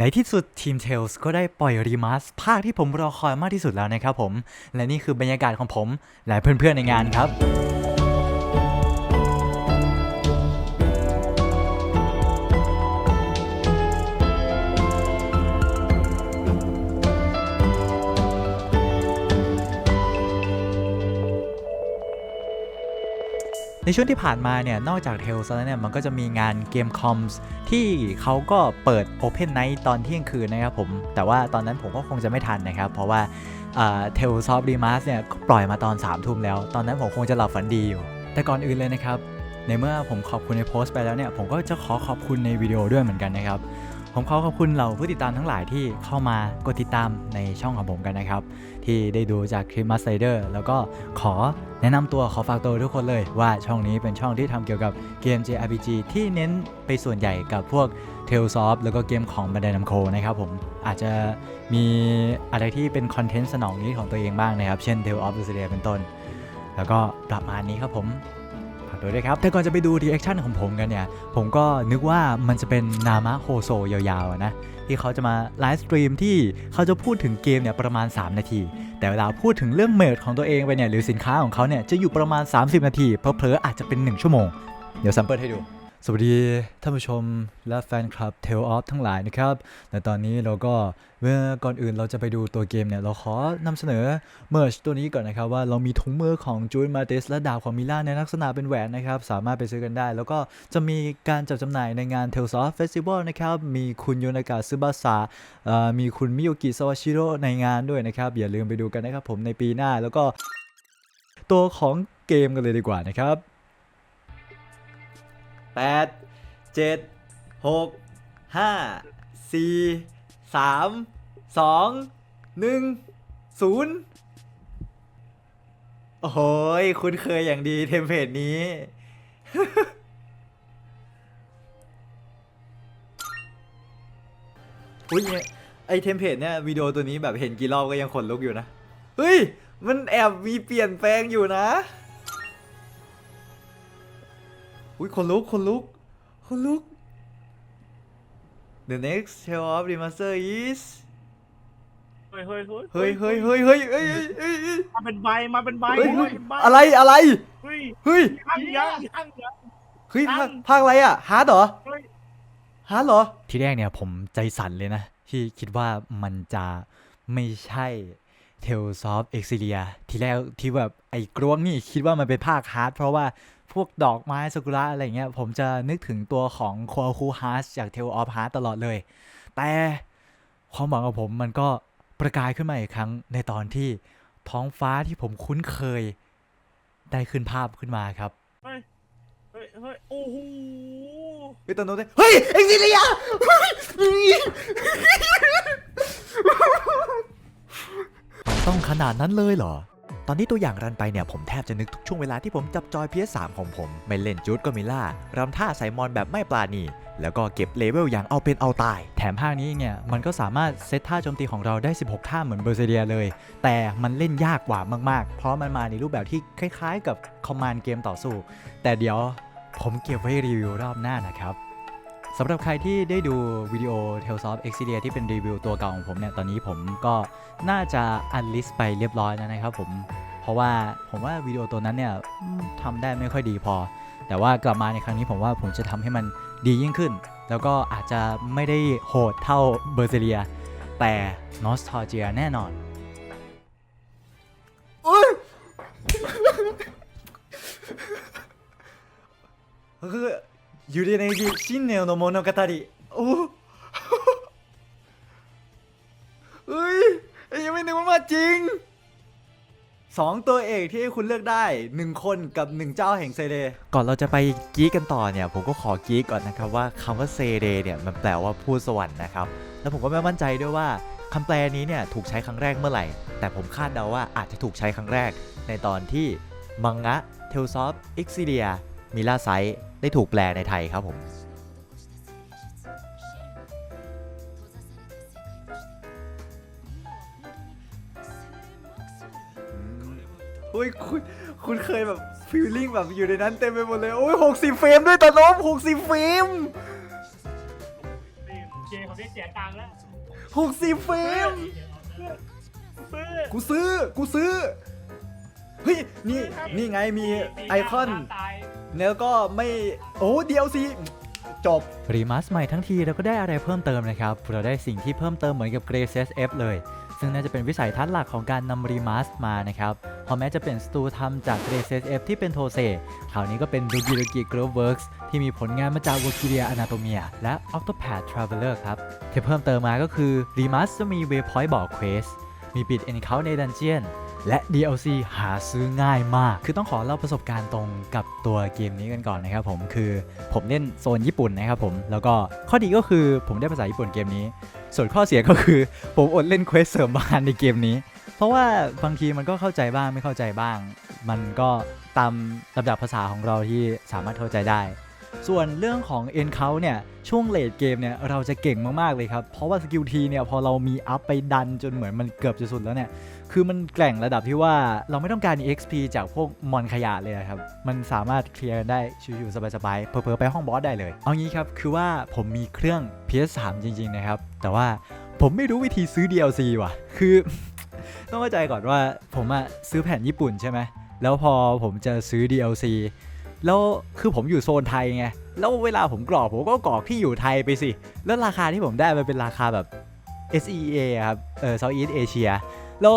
ในที่สุดทีม Tales ก็ได้ปล่อยรีมาสภาคที่ผมรอคอยมากที่สุดแล้วนะครับผม และนี่คือบรรยากาศของผม และเพื่อนๆในงานครับ ในช่วงที่ผ่านมาเนี่ยนอกจาก Tales แล้วเนี่ยมันก็จะมีงานเกมคอมส์ที่เขาก็เปิด Open Night ตอนเที่ยงคืนนะครับผม แต่ว่าตอนนั้นผมก็คงจะไม่ทันนะครับ เพราะว่าเทลซอฟรีมาสเนี่ยก็ปล่อยมาตอน3ามทุ่มแล้ว ตอนนั้นผมคงจะหลับฝันดีอยู่ แต่ก่อนอื่นเลยนะครับ ในเมื่อผมขอบคุณในโพสต์ไปแล้วเนี่ย ผมก็จะขอขอบคุณในวิดีโอด้วยเหมือนกันนะครับ ผมขอขอบคุณเหล่าผู้ติดตามทั้งหลายที่เข้ามากดติดตามในช่องของผมกันนะครับ ที่ได้ดูจากคลิปมาสเดอร์แล้วก็ขอแนะนำตัวขอฝากตัวทุกคนเลย ว่าช่องนี้เป็นช่องที่ทำเกี่ยวกับเกม JRPG ที่เน้นไปส่วนใหญ่กับพวก Tales of แล้วก็เกมของบันไดนำโคนะครับผมอาจจะมีอะไรที่เป็นคอนเทนต์สนองนี้ของตัวเองบ้างนะครับ เช่น t a l e of the Series เป็นต้น แล้วก็ประมาณนี้ครับผม ฝากด้วยด้วยครับ แต่ก่อนจะไปดูรีแอคชั่นของผมกันเนี่ย ผมก็นึกว่ามันจะเป็นนามะโฮโซยาวๆนะ ที่เขาจะมาไลฟ์สตรีมที่เขาจะพูดถึงเกมเนี่ยประมาณ 3 นาที แต่เวลาพูดถึงเรื่องเมดของตัวเองไปเนี่ยหรือสินค้าของเขาเนี่ยจะอยู่ประมาณ 30 นาที เพลอๆอาจจะเป็น 1 ชั่วโมง เดี๋ยวซัมเปิลให้ดู สวัสดีท่านผู้ชมและแฟนคลับ Tale of ทั้งหลายนะครับและตอนนี้เราก็เมื่อก่อนอื่นเราจะไปดูตัวเกมเนี่ย เราขอนำเสนอ Merch ตัวนี้ก่อนนะครับว่าเรามีถุงมือของจูนมาเตสและดาบของมิล่าในลักษณะเป็นแหวนนะครับ สามารถไปซื้อกันได้ แล้วก็จะมีการจัดจำหน่ายในงาน Tales of Festival นะครับ มีคุณโยนากะซึบาสะมีคุณมิโยกิซาวาชิโร่ในงานด้วยนะครับ อย่าลืมไปดูกันนะครับผมในปีหน้าแล้วก็ ตัวของเกมกันเลยดีกว่านะครับ แปดเจ็ดหกห้าสี่สามสองหนึ่งศูนย์โอ้โหยคุ้นเคยอย่างดีเทมเพลตนี้ อุ้ยไอเทมเพลตเนี่ยวิดีโอตัวนี้แบบเห็นกี่รอบก็ยังขนลุกอยู่นะ เฮ้ย มันแอบมีเปลี่ยนแปลงอยู่นะ อุ้ยคนลุกคนลุกคนลุก The next show of the Master is เฮ้ยเฮ้ยเฮ้ยเฮ้ยเฮ้ยเฮ้ยเฮ้ยเฮ้ยเฮ้ยมาเป็นใบมาเป็นใบเฮ้ยเฮ้ยอะไรอะไรเฮ้ยเฮ้ยข้างยังข้างยังเฮ้ยภาคภาคอะไรอะฮาร์ดเหรอฮาร์ดเหรอ ที่แรกเนี่ยผมใจสั่นเลยนะ ที่คิดว่ามันจะไม่ใช่เทลซอฟเอ็กซิเลียทีแรกที่แบบไอ้กรวงนี่คิดว่ามันเป็นภาคฮาร์ดเพราะว่า วกดอกไม้ซากุระอะไรเงี้ย ผมจะนึกถึงตัวของโคอาคูฮาร์จาก Tale of Heart ตลอดเลย แต่ความหวังของผมมันก็ประกายขึ้นมาอีกครั้งในตอนที่ท้องฟ้าที่ผมคุ้นเคย ได้ขึ้นภาพขึ้นมาครับ เฮ้ย เฮ้ย เฮ้ย โอ้โหเฮ้ยตอนโน้นเฮ้ยเอ็กซิเลียมันต้องขนาดนั้นเลยเหรอ ตอนนี้ตัวอย่างรันไปเนี่ยผมแทบจะนึกทุกช่วงเวลาที่ผมจับจอย PS3 ของผม ไม่เล่นจูดก็มิล่ารำท่าไซมอนแบบไม่ปลาณีแล้วก็เก็บเลเวลอย่างเอาเป็นเอาตาย แถมภาคนี้เนี่ย มันก็สามารถเซตท่าโจมตีของเราได้ 16 ท่าเหมือนเบอร์เซเดียเลย แต่มันเล่นยากกว่ามากๆ เพราะมันมาในรูปแบบที่คล้ายๆ กับคอมมานด์เกมต่อสู้ แต่เดี๋ยวผมเก็บไว้รีวิวรอบหน้านะครับ สำหรับใครที่ได้ดูวิดีโอ Tales of Exilia ที่เป็นรีวิวตัวเก่าของผมเนี่ย ตอนนี้ผมก็น่าจะอันลิสต์ไปเรียบร้อยแล้วนะครับผม เพราะว่าผมว่าวิดีโอตัวนั้นเนี่ยอืมทำได้ไม่ค่อยดีพอ แต่ว่ากลับมาในครั้งนี้ผมว่าผมจะทำให้มันดียิ่งขึ้น แล้วก็อาจจะไม่ได้โหดเท่าเบอร์เซเลีย แต่นอสทอเจียแน่นอนยูเรเนจิ ชินเนลโนโมโนกาตาริโอ้เฮ้ยยังไม่นึกว่ามาจริงสองตัวเอกที่ให้คุณเลือกได้หนึ่งคนกับหนึ่งเจ้าแห่งเซเดก่อนเราจะไปกรีดกันต่อเนี่ยผมก็ขอกรีดก่อนนะครับว่าคำว่าเซเดเนี่ยมันแปลว่าผู้สวรรค์นะครับ แล้วผมก็ไม่มั่นใจด้วยว่าคำแปลนี้เนี่ยถูกใช้ครั้งแรกเมื่อไหร่ แต่ผมคาดเดาว่าอาจจะถูกใช้ครั้งแรกในตอนที่มังงะเทลซอฟอิกซิเลีย มิลาไซได้ถูกแปลในไทยครับผมโอ้ยคุณคุณเคยแบบฟีลลิ่งแบบอยู่ในนั้นเต็มไปหมดเลย โอ้ยหกสิบเฟรมด้วยตอนน้องหกสิบเฟรมนี่เจเขาได้เสียตังค์แล้วหกสิบเฟรมซื้อกูซื้อ กูซื้อ เฮ้ย นี่ นี่ไงมีไอคอน ตาย แล้วก็ไม่โอ้ DLC จบรีมาสใหม่ทั้งทีเราก็ได้อะไรเพิ่มเติมนะครับ เราได้สิ่งที่เพิ่มเติมเหมือนกับ g r a c e SF เลย ซึ่งน่าจะเป็นวิสัยทัศน์หลักของการนำรีมาสมานะครับพราะแม้จะเป็นสตูทำจาก g r a c e SF ที่เป็นโทเซคราวนี้ก็เป็น d u g i r a g i Grove Works ที่มีผลงานมาจาก w a k i r i a Anatomia และ Octopath Traveler ครับที่เพิ่มเติมมาก็คือรีมาสจะมี Waypoint บอก Quest มีปิด Encounter ในดันเจียน และ DLC หาซื้อง่ายมาก คือต้องขอเล่าประสบการณ์ตรงกับตัวเกมนี้กันก่อนนะครับผม คือผมเล่นโซนญี่ปุ่นนะครับผม แล้วก็ข้อดีก็คือผมได้ภาษาญี่ปุ่นเกมนี้ ส่วนข้อเสียก็คือผมอดเล่นเควสเสริมบานในเกมนี้ เพราะว่าบางทีมันก็เข้าใจบ้างไม่เข้าใจบ้าง มันก็ตามลำดับภาษาของเราที่สามารถเข้าใจได้ ส่วนเรื่องของ e n c o u n t เนี่ยช่วงเลดเกมเนี่ยเราจะเก่งมากๆเลยครับ เพราะว่าสกิลทีเนี่ยพอเรามีอัพไปดันจนเหมือนมันเกือบจะสุดแล้วเนี่ยคือมันแกร่งระดับที่ว่าเราไม่ต้องการ EXP จากพวกมอนขยะเลยครับ มันสามารถเคลียร์ได้ชิวๆสบายๆเผลอๆไปห้องบอสได้เลย เอางี้ครับคือว่าผมมีเครื่อง PS3 จริงๆนะครับ แต่ว่าผมไม่รู้วิธีซื้อ DLC ว่ะ คือ ต้องเข้าใจก่อนว่าผมอะซื้อแผ่นญี่ปุ่นใช่ไหมแล้วพอผมจะซื้อ DLC แล้วคือผมอยู่โซนไทยไงแล้วเวลาผมกรอกผมก็กรอกที่อยู่ไทยไปสิ แล้วราคาที่ผมได้มันเป็นราคาแบบ SEA ครับเออ Southeast Asia แล้ว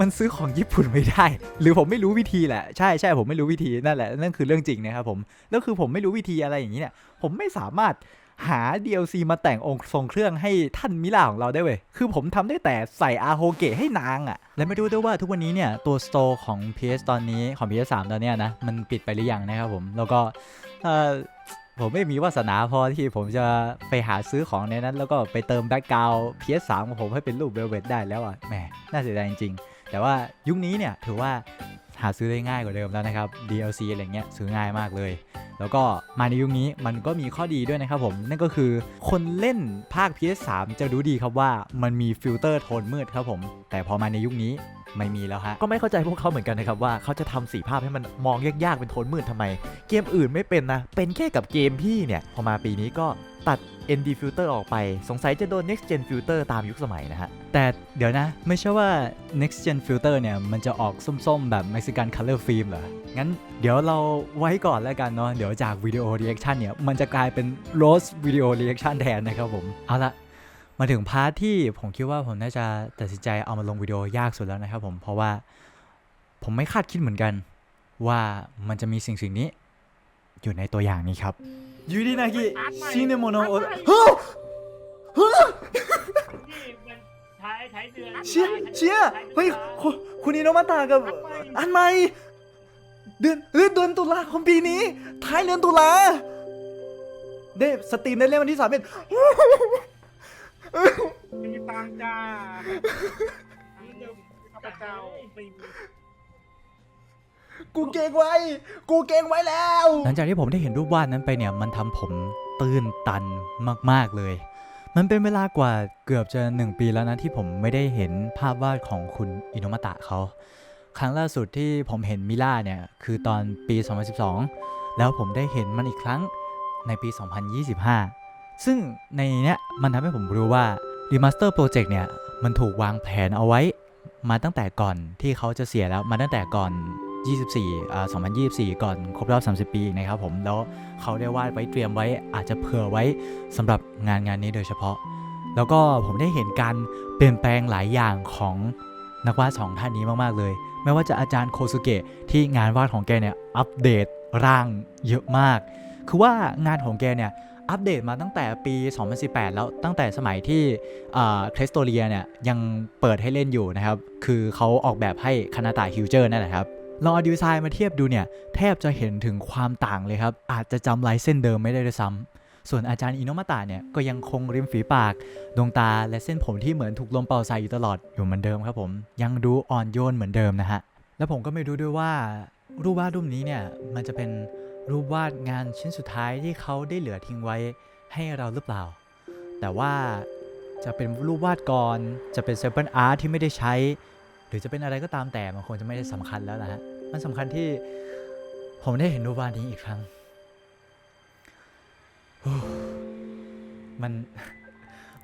มันซื้อของญี่ปุ่นไม่ได้ หรือผมไม่รู้วิธีแหละ ใช่ใช่ผมไม่รู้วิธีนั่นแหละนั่นคือเรื่องจริงนะครับผม แล้วคือผมไม่รู้วิธีอะไรอย่างนี้เนี่ย ผมไม่สามารถ หา DLC มาแต่งองค์ทรงเครื่องให้ท่านมิลาของเราได้เว้ย คือผมทำได้แต่ใส่อาโฮเกะให้นางอะ่ะ และไม่รู้ด้วยว่าทุกวันนี้เนี่ย ตัวสโตร์ของ PS ตอนนี้ของ PS3 ตอนเนี้ยนะ มันปิดไปหรือยังนะครับผม แล้วก็เออผมไม่มีวาสนาพอที่ผมจะไปหาซื้อของในนั้น แล้วก็ไปเติมแบ็กกราว PS3 ของผมให้เป็นรูปเวลเวตได้แล้วอะแหมน่าเสียดายจริงๆแต่ว่ายุคนี้เนี่ยถือว่า หาซื้อได้ง่ายกว่าเดิมแล้วนะครับ DLC อะไรเงี้ยซื้อง่ายมากเลย แล้วก็มาในยุคนี้มันก็มีข้อดีด้วยนะครับผม นั่นก็คือคนเล่นภาค PS3 จะรู้ดีครับว่ามันมีฟิลเตอร์โทนมืดครับผม แต่พอมาในยุคนี้ไม่มีแล้วฮะ ก็ไม่เข้าใจพวกเขาเหมือนกันนะครับว่าเขาจะทำสีภาพให้มันมองยากๆเป็นโทนมืดทำไม เกมอื่นไม่เป็นนะ เป็นแค่กับเกมพี่เนี่ย พอมาปีนี้ก็ตัด ND filter ออกไป สงสัยจะโดน next gen filter ตามยุคสมัยนะฮะ แต่เดี๋ยวนะ ไม่ใช่ว่า next gen filter เนี่ย มันจะออกส้มๆ แบบ Mexican color film เหรอ งั้นเดี๋ยวเราไว้ก่อนแล้วกันเนาะ เดี๋ยวจากวิดีโอ reaction เนี่ย มันจะกลายเป็น rose video reaction แทนนะครับผม เอาละมาถึงพาร์ทที่ผมคิดว่าผมน่าจะตัดสินใจเอามาลงวิดีโอยากสุดแล้วนะครับผม เพราะว่าผมไม่คาดคิดเหมือนกัน ว่ามันจะมีสิ่งสิ่งนี้อยู่ในตัวอย่างนี้ครับ ยูดีนากิอาร์ตใหม่ชินเนโมโนโออาร์ตใหม่เฮ้ยนี่มันใช้ใช้เดือนเชียเชียเฮ้ยคุณคุณอิโนมาตากับอันใหม่เดือนเดือนเดือนตุลาคมปีนี้ ท้ายเดือนตุลาได้สตรีมได้เล่นวันที่สามเป็นไม่มีตังค์จ้านี่เดิมข้าพเจ้าไม่มี กูเก่งไว้ กูเก่งไว้แล้ว หลังจากที่ผมได้เห็นรูปวาดนั้นไปเนี่ย มันทำผมตื้นตันมากๆเลย มันเป็นเวลากว่าเกือบจะ 1 ปีแล้วนะที่ผมไม่ได้เห็นภาพวาดของคุณอินโนมะตะเขา ครั้งล่าสุดที่ผมเห็นมิล่าเนี่ย คือตอนปี 2012 แล้วผมได้เห็นมันอีกครั้งในปี 2025 ซึ่งในเนี้ยมันทำให้ผมรู้ว่า Remaster Project เนี่ย มันถูกวางแผนเอาไว้ มาตั้งแต่ก่อนที่เขาจะเสียแล้วมาตั้งแต่ก่อน 24อ่า2024 ก่อนครบรอบ 30 ปีนะครับผม แล้วเขาได้วาดไว้เตรียมไว้อาจจะเผื่อไว้สำหรับงานงานนี้โดยเฉพาะ แล้วก็ผมได้เห็นการเปลี่ยนแปลงหลายอย่างของนักวาดสองท่านนี้มาก ๆ เลย ไม่ว่าจะอาจารย์โคสุเกะที่งานวาดของแกเนี่ยอัปเดตร่างเยอะมาก คือว่างานของแกเนี่ยอัปเดตมาตั้งแต่ปี 2018 แล้วตั้งแต่สมัยที่เครสโตเรียเนี่ยยังเปิดให้เล่นอยู่นะครับ คือเขาออกแบบให้คานาตาฮิวเจอร์นั่นแหละครับ ลองเอาดีไซน์มาเทียบดูเนี่ยแทบจะเห็นถึงความต่างเลยครับ อาจจะจำลายเส้นเดิมไม่ได้ด้วยซ้ำส่วนอาจารย์อินโนมาตะเนี่ยก็ยังคงริมฝีปาก ดวงตาและเส้นผมที่เหมือนถูกลมเป่าใส่อยู่ตลอดอยู่เหมือนเดิมครับผม ยังดูอ่อนโยนเหมือนเดิมนะฮะแล้วผมก็ไม่รู้ด้วยว่ารูปวาดรูปนี้เนี่ยมันจะเป็นรูปวาดงานชิ้นสุดท้ายที่เขาได้เหลือทิ้งไว้ให้เราหรือเปล่า แต่ว่าจะเป็นรูปวาดก่อนจะเป็นเซเปิลอาร์ตที่ไม่ได้ใช้ รือจะเป็นอะไรก็ตามแต่มันคงจะไม่ได้สำคัญแล้วนะฮะมันสำคัญที่ผมได้เห็นรูปวาดนี้อีกครั้ง มัน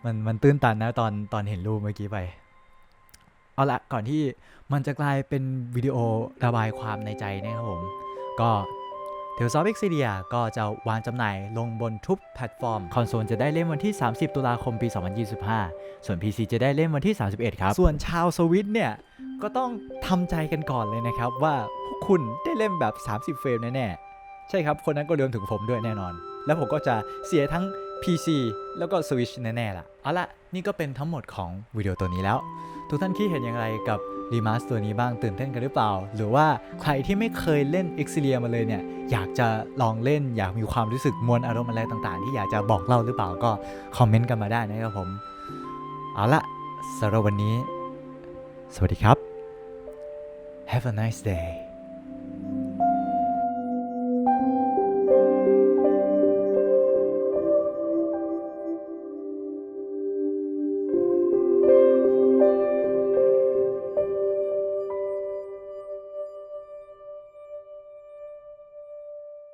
มันมันตื้นตันนะตอนตอนเห็นรูปเมื่อกี้ไป เอาละก่อนที่มันจะกลายเป็นวิดีโอระบายความในใจนะครับผม ก็ เทลซอฟ x ิเดียก็จะวางจำหน่ายลงบนทุกแพลตฟอร์ม คอนโซลจะได้เล่นวันที่ 30 ตุลาคมปี 2025 ส่วน PC จะได้เล่นวันที่ 31 ครับ ส่วนชาวสวิตเนี่ย ก็ต้องทำใจกันก่อนเลยนะครับว่าพวกคุณได้เล่นแบบ 30 เฟรมแน่ๆ ใช่ครับ คนนั้นก็รวมถึงผมด้วยแน่นอน แล้วผมก็จะเสียทั้ง PC แล้วก็ Switch แน่ๆล่ะ เอาละนี่ก็เป็นทั้งหมดของวิดีโอตัวนี้แล้ว ทุกท่านคิดเห็นอย่างไรกับ รีมาสตัวนี้บ้างตื่นเต้นกันหรือเปล่า หรือว่าใครที่ไม่เคยเล่นเอกซิเลียมาเลยเนี่ยอยากจะลองเล่น อยากมีความรู้สึกมวลอารมณ์อะไรต่างๆ ที่อยากจะบอกเล่าหรือเปล่าก็คอมเมนต์กันมาได้นะครับผม เอาละสำหรับวันนี้ สวัสดีครับ Have a nice day